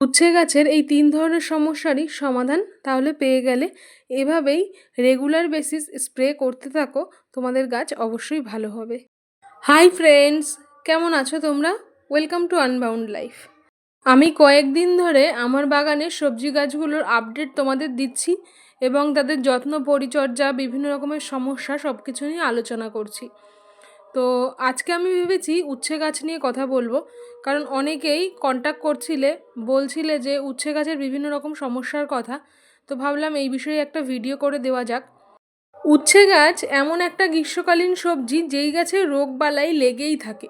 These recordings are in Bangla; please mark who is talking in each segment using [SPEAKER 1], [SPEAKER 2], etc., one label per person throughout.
[SPEAKER 1] উচ্ছে গাছের এই তিন ধরনের সমস্যারই সমাধান তাহলে পেয়ে গেলে। এভাবেই রেগুলার বেসিস স্প্রে করতে থাকো, তোমাদের গাছ অবশ্যই ভালো হবে। হাই ফ্রেন্ডস কেমন আছো তোমরা? ওয়েলকাম টু আনবাউন্ড লাইফ আমি কয়েকদিন ধরে আমার বাগানের সবজি গাছগুলোর আপডেট তোমাদের দিচ্ছি এবং তাদের যত্ন পরিচর্যা, বিভিন্ন রকমের সমস্যা সব কিছু নিয়ে আলোচনা করছি। তো আজকে আমি ভেবেছি উচ্ছে গাছ নিয়ে কথা বলব। কারণ অনেকেই কন্ট্যাক্ট করছিলে, বলছিলে যে উচ্ছে গাছের বিভিন্ন রকম সমস্যার কথা। তো ভাবলাম এই বিষয়ে একটা ভিডিও করে দেওয়া যাক। উচ্ছে গাছ এমন একটা গ্রীষ্মকালীন সবজি যেই গাছে রোগ বালাই লেগেই থাকে।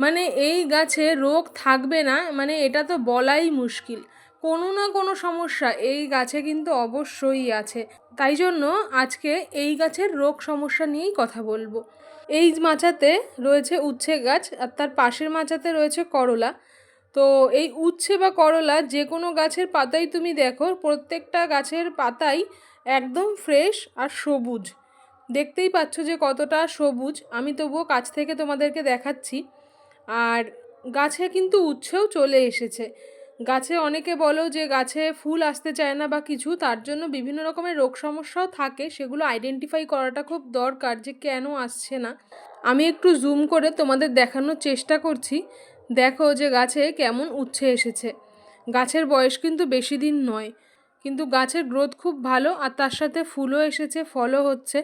[SPEAKER 1] মানে এই গাছে রোগ থাকবে না মানে এটা তো বলাই মুশকিল। কোনো না কোনো সমস্যা, এই গাছে কিন্তু অবশ্যই আছে। তাই জন্য আজকে এই গাছের রোগ সমস্যা নিয়েই কথা বলব। এই মাচাতে রয়েছে উচ্ছে গাছ আর তার পাশের মাচাতে রয়েছে করলা। তো এই উচ্ছে বা করলা যে কোনো গাছের পাতাই তুমি দেখো, প্রত্যেকটা গাছের পাতাই একদম ফ্রেশ আর সবুজ। দেখতেই পাচ্ছ যে কতটা সবুজ। আমি তবুও কাছ থেকে তোমাদেরকে দেখাচ্ছি। আর গাছে কিন্তু উচ্ছেও চলে এসেছে। গাছে অনেকে বলো যে গাছে ফুল আসতে চায় না বা কিছু, তার জন্য বিভিন্ন রকমের রোগ সমস্যাও থাকে। সেগুলো আইডেন্টিফাই করাটা খুব দরকার যে কেন আসছে না। আমি একটু জুম করে তোমাদের দেখানোর চেষ্টা করছি। দেখো যে গাছে কেমন উচ্ছে এসেছে। গাছের বয়স কিন্তু বেশি দিন নয়, কিন্তু গাছের গ্রোথ খুব ভালো আর তার সাথে ফুলও এসেছে, ফলও হচ্ছে।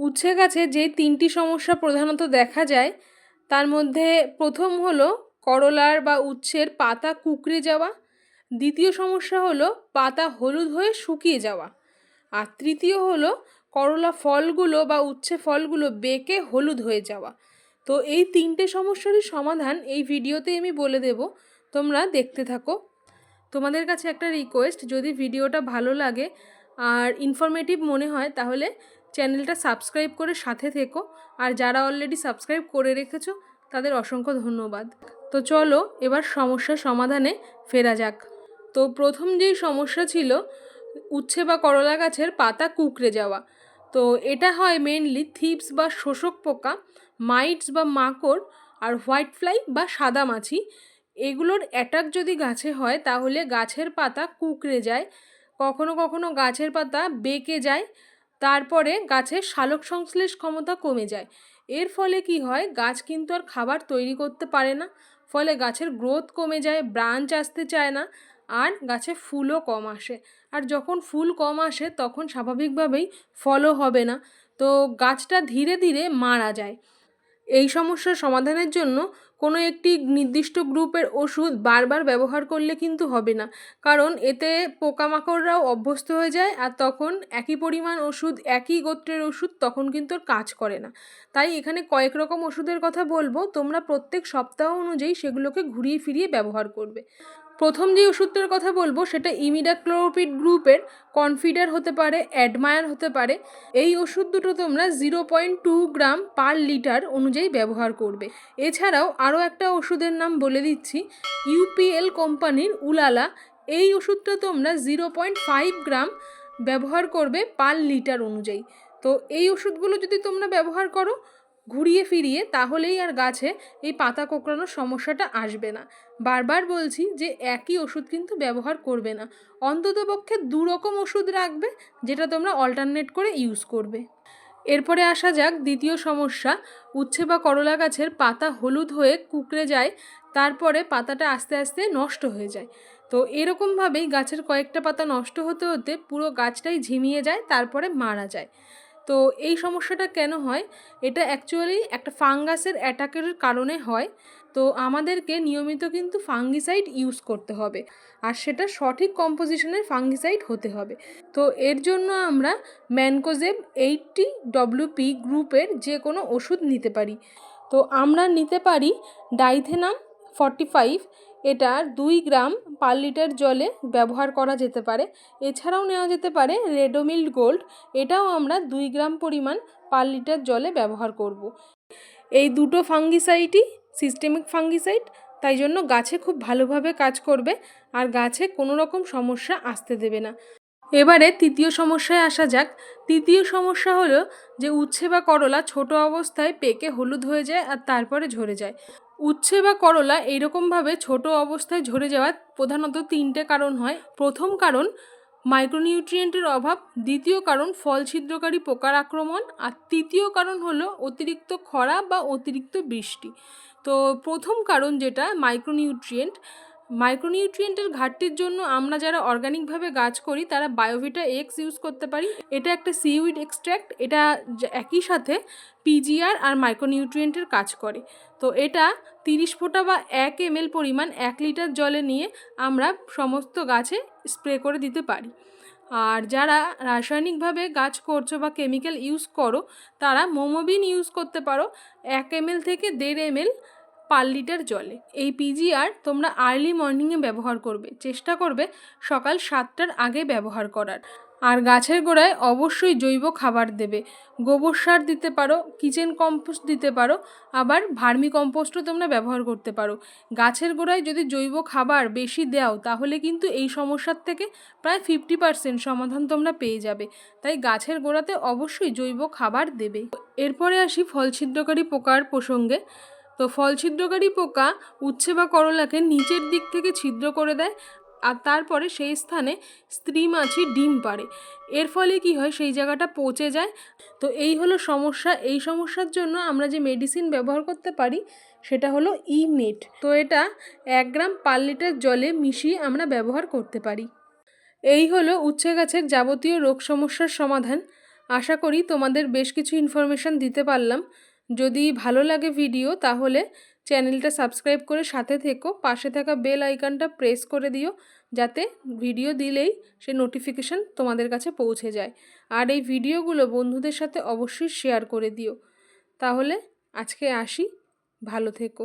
[SPEAKER 1] উচ্ছে গাছে যে তিনটি সমস্যা প্রধানত দেখা যায়, তার মধ্যে প্রথম হলো করলার বা উচ্ছের পাতা কুকড়ে যাওয়া। দ্বিতীয় সমস্যা হলো পাতা হলুদ হয়ে শুকিয়ে যাওয়া। আর তৃতীয় হলো করলা ফলগুলো বা উচ্ছে ফলগুলো বেঁকে হলুদ হয়ে যাওয়া। তো এই তিনটে সমস্যারই সমাধান এই ভিডিওতে আমি বলে দেব। তোমরা দেখতে থাকো। তোমাদের কাছে একটা রিকোয়েস্ট যদি ভিডিওটা ভালো লাগে আর ইনফরমেটিভ মনে হয়, তাহলে চ্যানেলটা সাবস্ক্রাইব করে সাথে থেকো। আর যারা অলরেডি সাবস্ক্রাইব করে রেখেছো, তাদের অসংখ্য ধন্যবাদ। তো চলো এবার সমস্যার সমাধানে ফেরা যাক। তো প্রথম যেই সমস্যা ছিল, উচ্ছে বা করলা গাছের পাতা কুকড়ে যাওয়া। তো এটা হয় মেনলি থিপস বা শোষক পোকা মাইটস বা মাকড় আর হোয়াইট ফ্লাই বা সাদা মাছি। এগুলোর অ্যাটাক যদি গাছে হয়, তাহলে গাছের পাতা কুকড়ে যায়। কখনো কখনো গাছের পাতা বেঁকে যায়। তারপরে গাছের শালক সংশ্লেষ ক্ষমতা কমে যায়। এর ফলে কি হয়, গাছ কিন্তু আর খাবার তৈরি করতে পারে না। ফলে গাছের গ্রোথ কমে যায় ব্রাঞ্চ আসতে চায় না, আর গাছে ফুলও কম আসে। আর যখন ফুল কম আসে, তখন স্বাভাবিকভাবেই ফলও হবে না। তো গাছটা ধীরে ধীরে মারা যায়। এই সমস্যার সমাধানের জন্য কোনো একটি নির্দিষ্ট গ্রুপের ওষুধ বারবার ব্যবহার করলে কিন্তু হবে না। কারণ এতে পোকামাকড়রাও অভ্যস্ত হয়ে যায় আর তখন একই পরিমাণ ওষুধ, একই গোত্রের ওষুধ তখন কিন্তু আর কাজ করে না। তাই এখানে কয়েক রকম ওষুধের কথা বলব। তোমরা প্রত্যেক সপ্তাহ অনুযায়ী সেগুলোকে ঘুরিয়ে ফিরিয়ে ব্যবহার করবে। প্রথম যে ওষুধটার কথা বলব, সেটা ইমিডাক্লোরোপিড গ্রুপের কনফিডার হতে পারে অ্যাডমায়ার হতে পারে। এই ওষুধ দুটো তোমরা zero point two gram per litre অনুযায়ী ব্যবহার করবে। এছাড়াও আরও একটা ওষুধের নাম বলে দিচ্ছি ইউপিএল কোম্পানির উলালা। এই ওষুধটা তোমরা জিরো পয়েন্ট ফাইভ গ্রাম ব্যবহার করবে পার লিটার অনুযায়ী। তো এই ওষুধগুলো যদি তোমরা ব্যবহার করো ঘুরিয়ে ফিরিয়ে তাহলেই আর গাছে এই পাতা কোঁকড়ানোর সমস্যাটা আসবে না। বারবার বলছি যে একই ওষুধ কিন্তু ব্যবহার করবে না। অন্তত পক্ষে দু রকম ওষুধ রাখবে যেটা তোমরা অল্টারনেট করে ইউজ করবে। এরপরে আসা যাক দ্বিতীয় সমস্যা, উচ্ছে বা করলা গাছের পাতা হলুদ হয়ে কুকড়ে যায়, তারপরে পাতাটা আস্তে আস্তে নষ্ট হয়ে যায়। তো এরকমভাবেই গাছের কয়েকটা পাতা নষ্ট হতে হতে পুরো গাছটাই ঝিমিয়ে যায়, তারপরে মারা যায়। তো এই সমস্যাটা কেন হয়? এটা অ্যাকচুয়ালি একটা ফাঙ্গাসের অ্যাটাকের কারণে হয়। তো আমাদেরকে নিয়মিত কিন্তু ফাঙ্গিসাইড ইউজ করতে হবে। আর সেটা সঠিক কম্পোজিশনের ফাঙ্গিসাইড হতে হবে। তো এর জন্য আমরা ম্যানকোজেব এইটটি ডব্লিউপি গ্রুপের যে কোনো ওষুধ নিতে পারি। তো আমরা নিতে পারি ডাইথেনাম ফর্টি ফাইভ, এটা দুই গ্রাম পার লিটার জলে ব্যবহার করা যেতে পারে। এছাড়াও নেওয়া যেতে পারে রেডোমিল্ড গোল্ড, এটাও আমরা দুই গ্রাম পরিমাণ পার লিটার জলে ব্যবহার করব। এই দুটো ফাঙ্গিসাইডই সিস্টেমিক ফাঙ্গিসাইড, তাই জন্য গাছে খুব ভালোভাবে কাজ করবে আর গাছে কোনো রকম সমস্যা আসতে দেবে না। এবারে তৃতীয় সমস্যায় আসা যাক। তৃতীয় সমস্যা হলো যে উচ্ছে বা করলা ছোট অবস্থায় পেকে হলুদ হয়ে যায় আর তারপরে ঝরে যায়। উচ্ছে বা করলা এইরকমভাবে ছোট অবস্থায় ঝরে যাওয়ার প্রধানত তিনটে কারণ হয়। প্রথম কারণ মাইক্রোনিউট্রিয়েন্টের অভাব। দ্বিতীয় কারণ ফল ছিদ্রকারী পোকার আক্রমণ। আর তৃতীয় কারণ হলো অতিরিক্ত খরা বা অতিরিক্ত বৃষ্টি। তো প্রথম কারণ যেটা মাইক্রোনিউট্রিয়েন্ট মাইক্রোনিউট্রিয়েন্টের ঘাটতির জন্য আমরা যারা অর্গানিকভাবে গাছ করি, তারা বায়োভিটা এক্স ইউজ করতে পারি। এটা একটা সিউইড এক্সট্র্যাক্ট এটা একই সাথে পিজিআর আর মাইক্রোনিউট্রিয়েন্টের কাজ করে। তো এটা তিরিশ ফোঁটা বা এক এমএল পরিমাণ এক লিটার জলে নিয়ে আমরা সমস্ত গাছে স্প্রে করে দিতে পারি। আর যারা রাসায়নিকভাবে গাছ করছ বা কেমিক্যাল ইউজ করো, তারা মোমোবিন ইউজ করতে পারো। এক এমএল থেকে দেড় এমএল পার লিটার জলে। এই পিজিআর তোমরা আর্লি মর্নিংয়ে ব্যবহার করবে। চেষ্টা করবে সকাল সাতটার আগে ব্যবহার করার। আর গাছের গোড়ায় অবশ্যই জৈব খাবার দেবে। গোবর সার দিতে পারো কিচেন কম্পোস্ট দিতে পারো, আবার ভার্মি কম্পোস্টও তোমরা ব্যবহার করতে পারো। গাছের গোড়ায় যদি জৈব খাবার বেশি দাও, তাহলে কিন্তু এই সমস্যার থেকে প্রায় ফিফটি পার্সেন্ট সমাধান তোমরা পেয়ে যাবে। তাই গাছের গোড়াতে অবশ্যই জৈব খাবার দেবে। এরপরে আসি ফল ছিদ্রকারী পোকার প্রসঙ্গে। তো ফল ছিদ্রকারী পোকা উচ্ছে বা করলাকে নিচের দিক থেকে ছিদ্র করে দেয় আর তারপরে সেই স্থানে স্ত্রী মাছি ডিম পাড়ে। এর ফলে কি হয়? সেই জায়গাটা পচে যায়। তো এই হলো সমস্যা। এই সমস্যার জন্য আমরা যে মেডিসিন ব্যবহার করতে পারি সেটা হলো ইমেট তো এটা এক গ্রাম পার লিটার জলে মিশিয়ে আমরা ব্যবহার করতে পারি। এই হলো উচ্ছে গাছের যাবতীয় রোগ সমস্যার সমাধান। আশা করি তোমাদের বেশ কিছু ইনফরমেশান দিতে পারলাম। যদি ভালো লাগে ভিডিও, তাহলে চ্যানেলটা সাবস্ক্রাইব করে সাথে থেকো। পাশে থাকা বেল আইকনটা প্রেস করে দিও, যাতে ভিডিও দিলেই সে নোটিফিকেশান তোমাদের কাছে পৌঁছে যায়। আর এই ভিডিওগুলো বন্ধুদের সাথে অবশ্যই শেয়ার করে দিও। তাহলে আজকে আসি, ভালো থেকো।